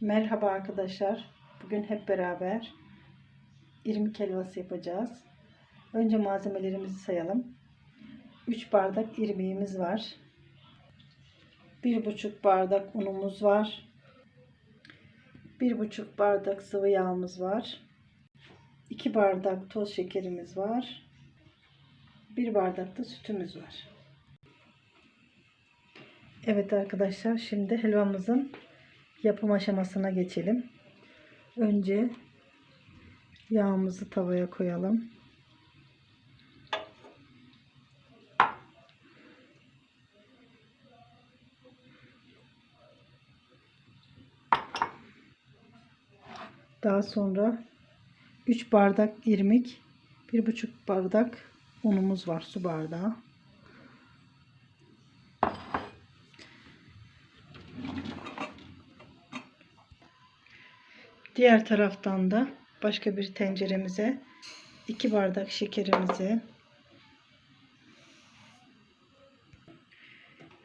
Merhaba arkadaşlar. Bugün hep beraber irmik helvası yapacağız. Önce malzemelerimizi sayalım. 3 bardak irmiğimiz var. 1,5 bardak unumuz var. 1,5 bardak sıvı yağımız var. 2 bardak toz şekerimiz var. 1 bardak da sütümüz var. Evet arkadaşlar şimdi helvamızın yapım aşamasına geçelim. Önce yağımızı tavaya koyalım. Daha sonra 3 bardak irmik, 1,5 bardak unumuz var su bardağı. Diğer taraftan da başka bir tenceremize 2 bardak şekerimizi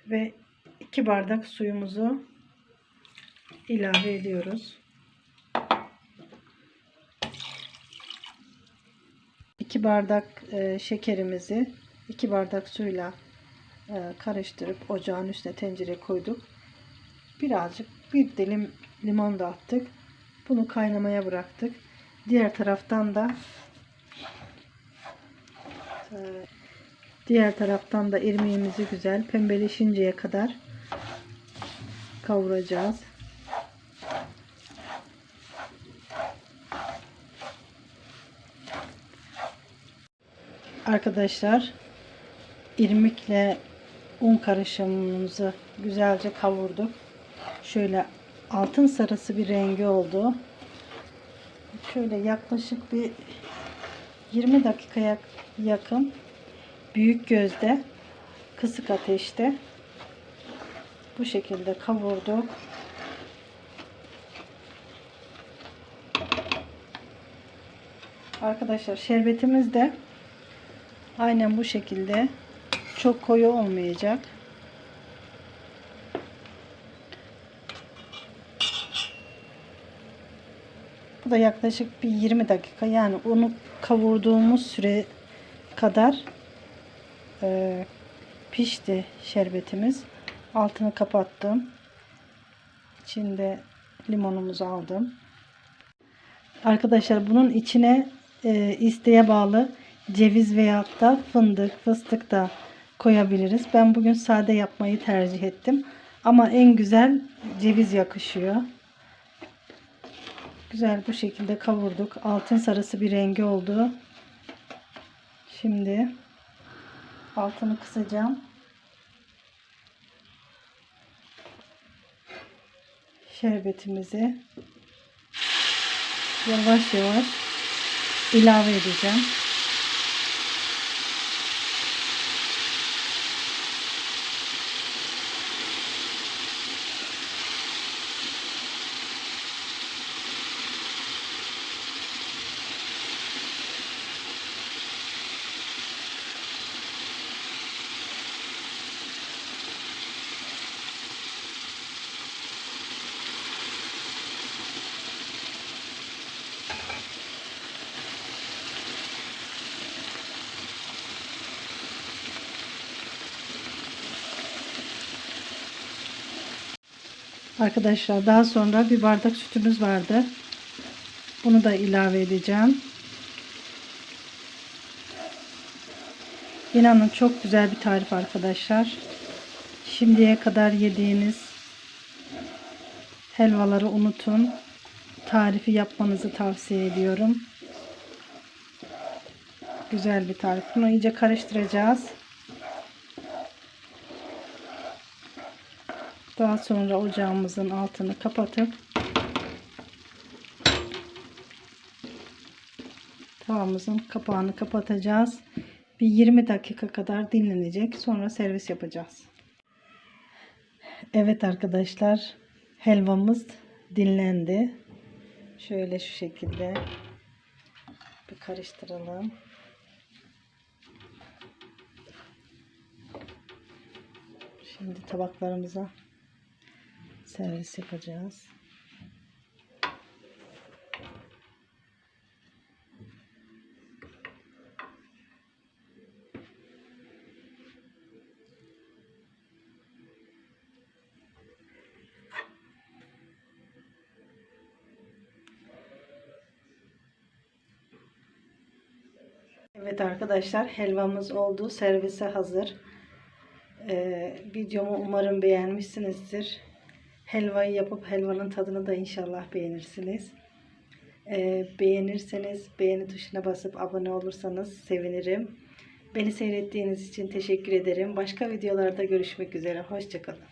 ve 2 bardak suyumuzu ilave ediyoruz. 2 bardak e, şekerimizi 2 bardak suyla e, karıştırıp ocağın üstüne tencere koyduk. Birazcık bir dilim limon da attık. Bunu kaynamaya bıraktık. Diğer taraftan da diğer taraftan da irmiğimizi güzel pembeleşinceye kadar kavuracağız. Arkadaşlar irmikle un karışımımızı güzelce kavurduk. Şöyle altın sarısı bir rengi oldu. Şöyle yaklaşık bir 20 dakikaya yakın büyük gözde kısık ateşte bu şekilde kavurduk. Arkadaşlar şerbetimiz de aynen bu şekilde çok koyu olmayacak. Bu da yaklaşık bir 20 dakika yani onu kavurduğumuz süre kadar e, pişti şerbetimiz. Altını kapattım. İçinde limonumuzu aldım. Arkadaşlar bunun içine e, isteğe bağlı ceviz veyahut da fındık, fıstık da koyabiliriz. Ben bugün sade yapmayı tercih ettim. Ama en güzel ceviz yakışıyor. Güzel bu şekilde kavurduk. Altın sarısı bir rengi oldu. Şimdi altını kısacağım. Şerbetimizi yavaş yavaş ilave edeceğim. Arkadaşlar daha sonra bir bardak sütümüz vardı. Bunu da ilave edeceğim. İnanın çok güzel bir tarif arkadaşlar. Şimdiye kadar yediğiniz helvaları unutun. Tarifi yapmanızı tavsiye ediyorum. Güzel bir tarif. Bunu iyice karıştıracağız. Daha sonra ocağımızın altını kapatıp tavamızın kapağını kapatacağız. Bir 20 dakika kadar dinlenecek. Sonra servis yapacağız. Evet arkadaşlar helvamız dinlendi. Şöyle şu şekilde bir karıştıralım. Şimdi tabaklarımıza servis yapacağız. Evet arkadaşlar helvamız oldu. Servise hazır. Ee, videomu umarım beğenmişsinizdir. Helvayı yapıp helvanın tadını da inşallah beğenirsiniz. Ee, beğenirseniz beğeni tuşuna basıp abone olursanız sevinirim. Beni seyrettiğiniz için teşekkür ederim. Başka videolarda görüşmek üzere. Hoşçakalın.